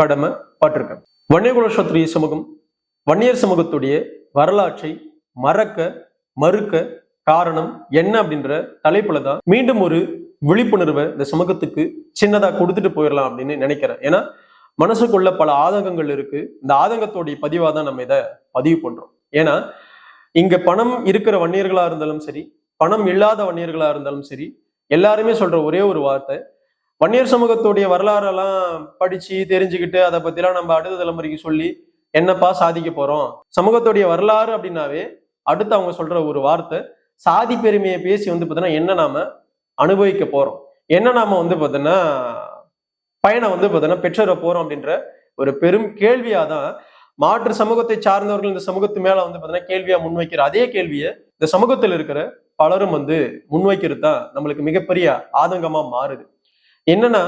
கடமை பட்டிருக்கேன். வன்னியகுல சத்திரிய சமூகம் வன்னியர் சமூகத்துடைய வரலாற்றை மறக்க மறுக்க காரணம் என்ன அப்படின்ற தலைப்புல தான் மீண்டும் ஒரு விழிப்புணர்வை இந்த சமூகத்துக்கு சின்னதா கொடுத்துட்டு போயிடலாம் அப்படின்னு நினைக்கிறேன். ஏன்னா மனசுக்குள்ள பல ஆதங்கங்கள் இருக்கு. இந்த ஆதங்கத்தோடைய பதிவாக தான் நம்ம இதை பதிவு பண்றோம். ஏன்னா இங்க பணம் இருக்கிற வன்னியர்களா இருந்தாலும் சரி பணம் இல்லாத வன்னியர்களா இருந்தாலும் சரி எல்லாருமே சொல்ற ஒரே ஒரு வார்த்தை வன்னியர் சமூகத்துடைய வரலாறெல்லாம் படிச்சு தெரிஞ்சுக்கிட்டு அதை பத்திலாம் நம்ம அடுத்த தலைமுறைக்கு சொல்லி என்னப்பா சாதிக்க போறோம்? சமூகத்துடைய வரலாறு அப்படின்னாவே அடுத்து அவங்க சொல்ற ஒரு வார்த்தை சாதி பெருமையை பேசி வந்து பார்த்தீங்கன்னா என்ன நாம அனுபவிக்க போறோம்? என்ன நாம வந்து பார்த்தீங்கன்னா பயணம் வந்து பார்த்தீங்கன்னா பெற்றுற போறோம் அப்படின்ற ஒரு பெரும் கேள்வியா தான் மாற்று சமூகத்தை சார்ந்தவர்கள் இந்த சமூகத்து மேல வந்து பார்த்தீங்கன்னா கேள்வியா முன்வைக்கிற அதே கேள்வியை இந்த சமூகத்தில் இருக்கிற பலரும் வந்து முன்வைக்கிறது தான் நம்மளுக்கு மிகப்பெரிய ஆதங்கமா மாறுது. என்னன்னா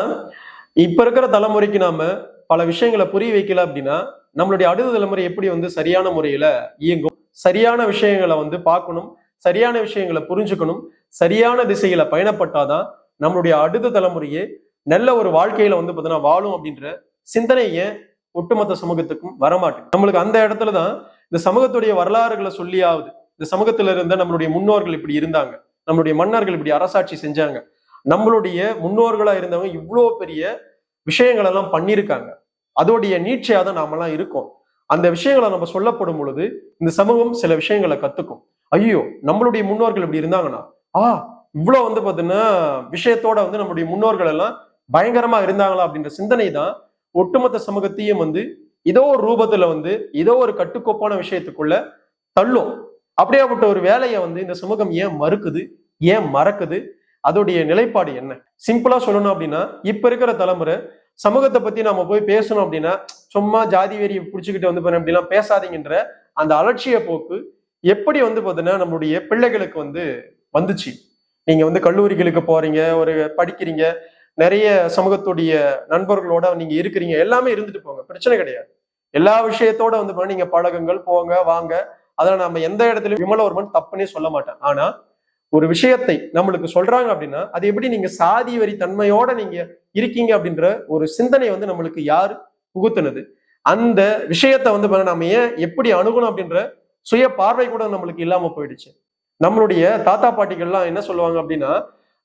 இப்ப இருக்கிற தலைமுறைக்கு நாம பல விஷயங்களை புரிய வைக்கல அப்படின்னா நம்மளுடைய அடுத்த தலைமுறை எப்படி வந்து சரியான முறையில இயங்கும்? சரியான விஷயங்களை வந்து பார்க்கணும் சரியான விஷயங்களை புரிஞ்சுக்கணும் சரியான திசையில பயணப்பட்டாதான் நம்மளுடைய அடுத்த தலைமுறையே நல்ல ஒரு வாழ்க்கையில வந்து பார்த்தீங்கன்னா வாழும் அப்படின்ற சிந்தனையை ஒட்டுமொத்த சமூகத்துக்கும் வரமாட்டேங்குது? நம்மளுக்கு அந்த இடத்துல தான் இந்த சமூகத்துடைய வரலாறுகளை சொல்லியாவது இந்த சமூகத்துல இருந்த நம்மளுடைய முன்னோர்கள் இப்படி இருந்தாங்க நம்மளுடைய மன்னர்கள் இப்படி அரசாட்சி செஞ்சாங்க நம்மளுடைய முன்னோர்களா இருந்தவங்க இவ்வளோ பெரிய விஷயங்கள் எல்லாம் பண்ணியிருக்காங்க. அதோடைய நீட்சையாக தான் நாமெல்லாம் இருக்கோம். அந்த விஷயங்களை நம்ம சொல்லப்படும் பொழுது இந்த சமூகம் சில விஷயங்களை கத்துக்கும். ஐயோ நம்மளுடைய முன்னோர்கள் இப்படி இருந்தாங்கன்னா? ஆ இவ்வளோ வந்து பார்த்தீங்கன்னா விஷயத்தோட வந்து நம்மளுடைய முன்னோர்கள் எல்லாம் பயங்கரமா இருந்தாங்களா அப்படின்ற சிந்தனை தான் ஒட்டுமொத்த சமூகத்தையும் வந்து ஏதோ ஒரு ரூபத்துல வந்து ஏதோ ஒரு கட்டுக்கோப்பான விஷயத்துக்குள்ள தள்ளும். அப்படியாப்பட்ட ஒரு வேலையை வந்து இந்த சமூகம் ஏன் மறுக்குது? ஏன் மறக்குது? அதோடைய நிலைப்பாடு என்ன? சிம்பிளா சொல்லணும் அப்படின்னா இப்ப இருக்கிற தலைமுறை சமூகத்தை பத்தி நாம போய் பேசணும் அப்படின்னா சும்மா ஜாதி வெறியை பிடிச்சிக்கிட்டு வந்து பாருங்க அப்படிலாம் பேசாதீங்கன்ற அந்த அலட்சிய போக்கு எப்படி வந்து பார்த்தீங்கன்னா நம்மளுடைய பிள்ளைகளுக்கு வந்து வந்துச்சு. நீங்க வந்து கல்லூரிகளுக்கு போறீங்க ஒரு படிக்கிறீங்க நிறைய சமூகத்துடைய நண்பர்களோட நீங்க இருக்கிறீங்க எல்லாமே இருந்துட்டு போங்க பிரச்சனை கிடையாது. எல்லா விஷயத்தோட வந்து பாருங்க, நீங்க பழகுங்கள் போங்க வாங்க. அதில் நம்ம எந்த இடத்துலயும் விமலவர்மன் தப்புன்னே சொல்ல மாட்டேன். ஆனா ஒரு விஷயத்தை நம்மளுக்கு சொல்றாங்க அப்படின்னா அது எப்படி நீங்க சாதி வரி தன்மையோட நீங்க இருக்கீங்க அப்படின்ற ஒரு சிந்தனை வந்து நம்மளுக்கு யார் புகுத்துனது? அந்த விஷயத்த வந்து பாருங்க, நம்ம ஏன் எப்படி அணுகணும் அப்படின்ற சுய பார்வை கூட நம்மளுக்கு இல்லாம போயிடுச்சு. நம்மளுடைய தாத்தா பாட்டிகள்லாம் என்ன சொல்லுவாங்க அப்படின்னா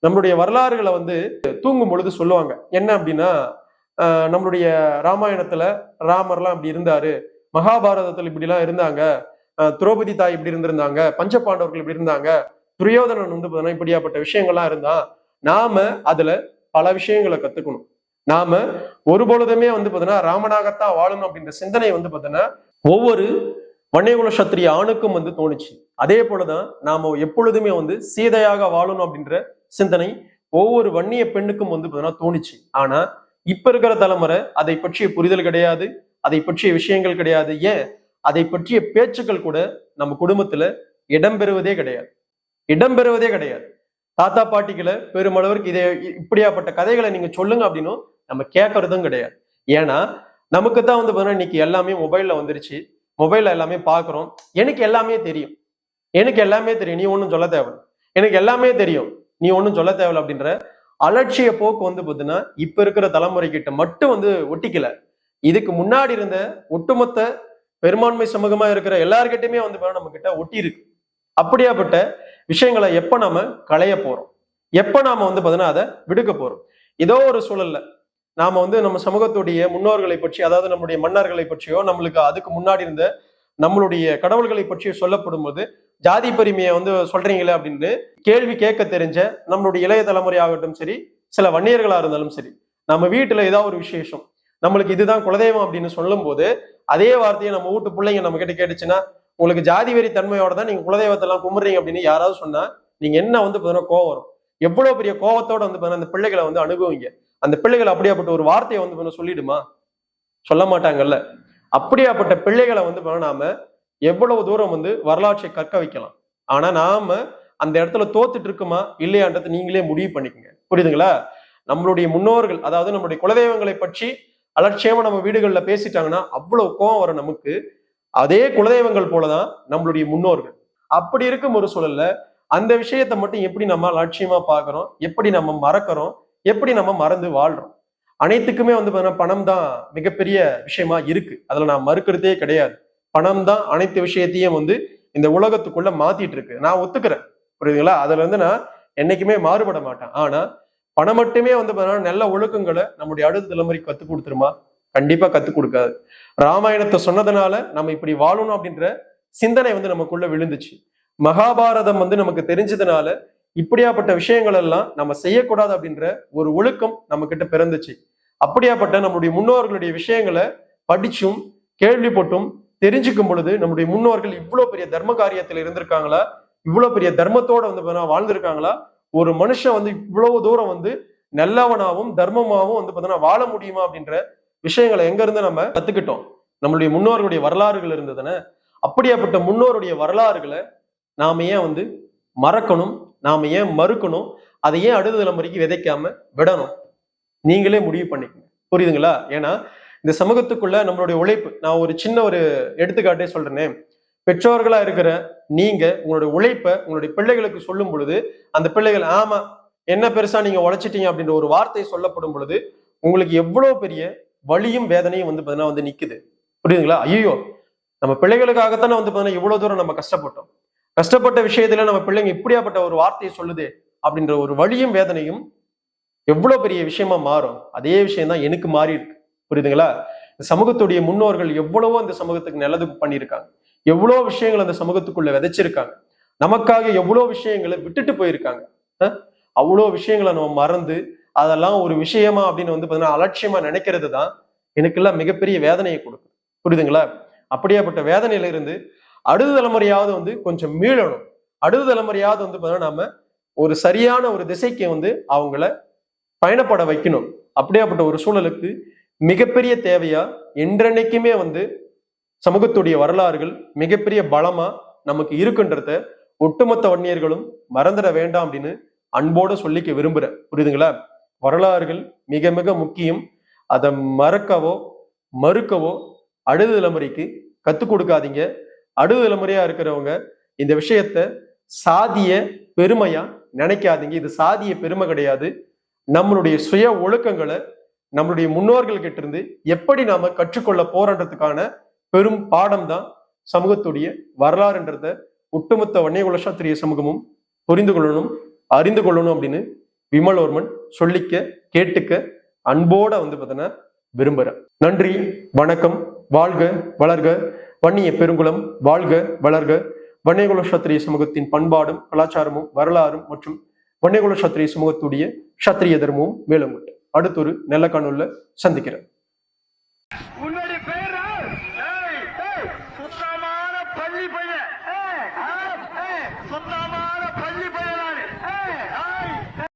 நம்மளுடைய வரலாறுகளை வந்து தூங்கும் பொழுது சொல்லுவாங்க. என்ன அப்படின்னா நம்மளுடைய ராமாயணத்துல ராமர்லாம் இப்படி இருந்தாரு மகாபாரதத்துல இப்படிலாம் இருந்தாங்க திரௌபதி தாய் இப்படி இருந்திருந்தாங்க பஞ்ச பாண்டவர்கள் இப்படி இருந்தாங்க துரியோதனன் வந்து பார்த்தீங்கன்னா இப்படியாப்பட்ட விஷயங்கள்லாம் இருந்தா நாம அதுல பல விஷயங்களை கத்துக்கணும். நாம ஒரு பொழுதுமே வந்து பார்த்தீங்கன்னா ராமனாகத்தான் வாழணும் அப்படின்ற சிந்தனை வந்து பார்த்தீங்கன்னா ஒவ்வொரு வன்னியகுல சத்திரிய ஆணுக்கும் வந்து தோணுச்சு. அதே போலதான் நாம எப்பொழுதுமே வந்து சீதையாக வாழணும் அப்படின்ற சிந்தனை ஒவ்வொரு வன்னிய பெண்ணுக்கும் வந்து பார்த்தீங்கன்னா தோணுச்சு. ஆனா இப்ப இருக்கிற தலைமுறை அதை பற்றிய புரிதல் கிடையாது அதை பற்றிய விஷயங்கள் கிடையாது. ஏன்? அதை பற்றிய பேச்சுக்கள் கூட நம்ம குடும்பத்துல இடம்பெறுவதே கிடையாது. இடம்பெறுவதே கிடையாது. தாத்தா பாட்டிகளை பெருமளவிற்கு இதே இப்படியாப்பட்ட கதைகளை நீங்க சொல்லுங்க அப்படின்னும் நம்ம கேட்கறதும் கிடையாது. ஏன்னா நமக்கு தான் வந்து பார்த்தீங்கன்னா இன்னைக்கு எல்லாமே மொபைல்ல வந்துருச்சு. மொபைல்ல எல்லாமே பார்க்குறோம் எனக்கு எல்லாமே தெரியும். எனக்கு எல்லாமே தெரியும். நீ ஒன்றும் சொல்ல தேவை எனக்கு எல்லாமே தெரியும். நீ ஒன்றும் சொல்ல தேவையில்ல அப்படின்ற அலட்சிய போக்கு வந்து பார்த்தீங்கன்னா இப்ப இருக்கிற தலைமுறை கிட்ட மட்டும் வந்து ஒட்டிக்கல. இதுக்கு முன்னாடி இருந்த ஒட்டுமொத்த பெரும்பான்மை சமூகமா இருக்கிற எல்லார்கிட்டயுமே வந்து பாத்தீங்கன்னா நம்ம கிட்ட ஒட்டி இருக்கு அப்படியாப்பட்ட விஷயங்களை எப்ப நாம களைய போறோம்? எப்ப நாம வந்து பார்த்தீங்கன்னா அதை விடுக்க போறோம்? ஏதோ ஒரு சூழல்ல நாம வந்து நம்ம சமூகத்துடைய முன்னோர்களை பற்றி அதாவது நம்மளுடைய மன்னர்களை பற்றியோ நம்மளுக்கு அதுக்கு முன்னாடி இருந்த நம்மளுடைய கடவுள்களை பற்றியோ சொல்லப்படும் போது ஜாதி பெருமையை வந்து சொல்றீங்களே அப்படின்னு கேள்வி கேட்க தெரிஞ்ச நம்மளுடைய இளைய தலைமுறை ஆகட்டும் சரி சில வன்னியர்களா இருந்தாலும் சரி நம்ம வீட்டுல ஏதாவது ஒரு விசேஷம் நம்மளுக்கு இதுதான் குலதெய்வம் அப்படின்னு சொல்லும் போது அதே வார்த்தையை நம்ம வீட்டு பிள்ளைங்க நம்ம கிட்ட கேட்டுச்சுன்னா உங்களுக்கு ஜாதி வெறி தன்மையோட தான் நீங்க குலதெய்வத்தெல்லாம் கும்பிடுறீங்க அப்படின்னு யாராவது சொன்னா நீங்க என்ன வந்து பார்த்தீங்கன்னா கோவம் வரும். எவ்வளவு பெரிய கோவத்தோட வந்து பார்த்தீங்கன்னா அந்த பிள்ளைகளை வந்து அணுகுவீங்க. அந்த பிள்ளைகள் அப்படியாப்பட்ட ஒரு வார்த்தையை வந்து பார்த்தீங்கன்னா சொல்லிடுமா? சொல்ல மாட்டாங்கல்ல. அப்படியாப்பட்ட பிள்ளைகளை வந்து நாம எவ்வளவு தூரம் வந்து வரலாற்றை கற்க வைக்கலாம். ஆனா நாம அந்த இடத்துல தோத்துட்டு இருக்குமா? இல்லையான்றதை நீங்களே முடிவு பண்ணிக்கங்க. புரியுதுங்களா? நம்மளுடைய முன்னோர்கள் அதாவது நம்மளுடைய குலதெய்வங்களை பற்றி அலட்சியமா நம்ம வீடுகளில் பேசிட்டாங்கன்னா அவ்வளவு கோவம் வரும் நமக்கு. அதே குலதெய்வங்கள் போலதான் நம்மளுடைய முன்னோர்கள். அப்படி இருக்கும் ஒரு சூழல்ல அந்த விஷயத்தை மட்டும் எப்படி நம்ம லட்சியமா பாக்குறோம் எப்படி நம்ம மறக்கிறோம்? எப்படி நம்ம மறந்து வாழ்றோம்? அனைத்துக்குமே வந்து பார்த்தீங்கன்னா பணம் தான் மிகப்பெரிய விஷயமா இருக்கு. அதுல நான் மறுக்கிறதே கிடையாது. பணம் தான் அனைத்து விஷயத்தையும் வந்து இந்த உலகத்துக்குள்ள மாத்திட்டு இருக்கு. நான் ஒத்துக்கிறேன். புரியுதுங்களா? அதுல இருந்து நான் என்னைக்குமே மாறுபட மாட்டேன். ஆனா பணம் மட்டுமே வந்து பாத்தீங்கன்னா நல்ல ஒழுக்கங்களை நம்முடைய அடுத்த தலைமுறைக்கு கத்துக் கொடுத்துருமா? கண்டிப்பா கத்துக் கொடுக்காது. ராமாயணத்தை சொன்னதுனால நம்ம இப்படி வாழணும் அப்படின்ற சிந்தனை வந்து நமக்குள்ள விழுந்துச்சு. மகாபாரதம் வந்து நமக்கு தெரிஞ்சதுனால இப்படியாப்பட்ட விஷயங்கள் எல்லாம் நம்ம செய்யக்கூடாது அப்படின்ற ஒரு ஒழுக்கம் நம்ம கிட்ட பிறந்துச்சு. அப்படியாப்பட்ட நம்முடைய முன்னோர்களுடைய விஷயங்களை படிச்சும் கேள்விப்பட்டும் தெரிஞ்சுக்கும் பொழுது நம்முடைய முன்னோர்கள் இவ்வளவு பெரிய தர்ம காரியத்தில் இருந்திருக்காங்களா? இவ்வளவு பெரிய தர்மத்தோட வந்து வாழ்ந்திருக்காங்களா? ஒரு மனுஷன் வந்து இவ்வளவு தூரம் வந்து நல்லவனாகவும் தர்மமாகவும் வந்து பார்த்தோன்னா வாழ முடியுமா அப்படின்ற விஷயங்களை எங்கேருந்து நம்ம கத்துக்கிட்டோம்? நம்மளுடைய முன்னோர்களுடைய வரலாறுகள் இருந்ததுன்னு. அப்படியாப்பட்ட முன்னோருடைய வரலாறுகளை நாம் ஏன் வந்து மறக்கணும்? நாம் ஏன் மறுக்கணும்? அதை ஏன் அடுத்த தலைமுறைக்கு விதைக்காம விடணும்? நீங்களே முடிவு பண்ணிக்கணும் புரியுதுங்களா? ஏன்னா இந்த சமூகத்துக்குள்ள நம்மளுடைய உழைப்பு நான் ஒரு சின்ன ஒரு எடுத்துக்காட்டே சொல்றேனே. பெற்றோர்களா இருக்கிற நீங்க உங்களுடைய உழைப்பை உங்களுடைய பிள்ளைகளுக்கு சொல்லும் பொழுது அந்த பிள்ளைகள் ஆமா என்ன பெருசா நீங்க உழைச்சிட்டீங்க அப்படின்ற ஒரு வார்த்தை சொல்லப்படும் பொழுது உங்களுக்கு எவ்வளவு பெரிய வழியும் வேதனையும் வந்து பார்த்தீங்கன்னா வந்து நிக்குது. புரியுதுங்களா? ஐயோ நம்ம பிள்ளைகளுக்காகத்தானே வந்து பார்த்தீங்கன்னா இவ்வளவு தூரம் நம்ம கஷ்டப்பட்டோம். கஷ்டப்பட்ட விஷயத்துல நம்ம பிள்ளைங்க இப்படியாப்பட்ட ஒரு வார்த்தையை சொல்லுது அப்படின்ற ஒரு வழியும் வேதனையும் எவ்வளவு பெரிய விஷயமா மாறும்? அதே விஷயம் தான் எனக்கு மாறி இருக்கு. புரியுதுங்களா? இந்த சமூகத்துடைய முன்னோர்கள் எவ்வளவோ அந்த சமூகத்துக்கு நல்லது பண்ணியிருக்காங்க. எவ்வளோ விஷயங்கள் அந்த சமூகத்துக்குள்ள விதைச்சிருக்காங்க. நமக்காக எவ்வளோ விஷயங்களை விட்டுட்டு போயிருக்காங்க. அவ்வளோ விஷயங்களை நம்ம மறந்து அதெல்லாம் ஒரு விஷயமா அப்படின்னு வந்து பார்த்தீங்கன்னா அலட்சியமா நினைக்கிறது தான் எனக்கெல்லாம் மிகப்பெரிய வேதனையை கொடுக்கும் புரியுதுங்களா? அப்படியாப்பட்ட வேதனையில இருந்து அடுத்த தலைமுறையாவது வந்து கொஞ்சம் மீளணும். அடுத்த தலைமுறையாவது வந்து பார்த்தீங்கன்னா நாம ஒரு சரியான ஒரு திசைக்கு வந்து அவங்கள பயணப்பட வைக்கணும். அப்படியாப்பட்ட ஒரு சூழலுக்கு மிகப்பெரிய தேவையா என்றென்னைக்குமே வந்து சமூகத்துடைய வரலாறுகள் மிகப்பெரிய பலமா நமக்கு இருக்குன்றத ஒட்டுமொத்த வன்னியர்களும் மறந்துட வேண்டாம் அப்படின்னு அன்போடு சொல்லிக்க விரும்புறேன். புரியுதுங்களா? வரலாறுகள் மிக மிக முக்கியம். அதை மறக்கவோ மறுக்கவோ அடுத்த தலைமுறைக்கு கற்றுக் கொடுக்காதீங்க. அடுத்த தலைமுறையா இருக்கிறவங்க இந்த விஷயத்த சாதிய பெருமையா நினைக்காதீங்க. இது சாதிய பெருமை கிடையாது. நம்மளுடைய சுய ஒழுக்கங்களை நம்மளுடைய முன்னோர்கள் கிட்ட இருந்து எப்படி நாம கற்றுக்கொள்ள போறன்றதுக்கான பெரும் பாடம் தான் சமூகத்துடைய வரலாறுன்றத ஒட்டுமொத்த வன்னியகுல குலசாத்திரிய சமூகமும் புரிந்து கொள்ளணும் அறிந்து கொள்ளணும் அப்படின்னு விமலோர்மன் சொல்லிக்க கேட்டுக்க அன்போட வந்து பார்த்தீங்கன்னா விரும்புறேன் நன்றி வணக்கம் வாழ்க வளர்க. வன்னிய பெருங்குளம் வாழ்க வளர்க. வன்னியகுல சத்திரிய சமூகத்தின் பண்பாடும் கலாச்சாரமும் வரலாறும் மற்றும் வன்னியகுல சத்திரிய சமூகத்துடைய சத்திரிய தர்மமும் மேலும் அடுத்த ஒரு நல்ல கண்ணுள்ள சந்திக்கிறேன்.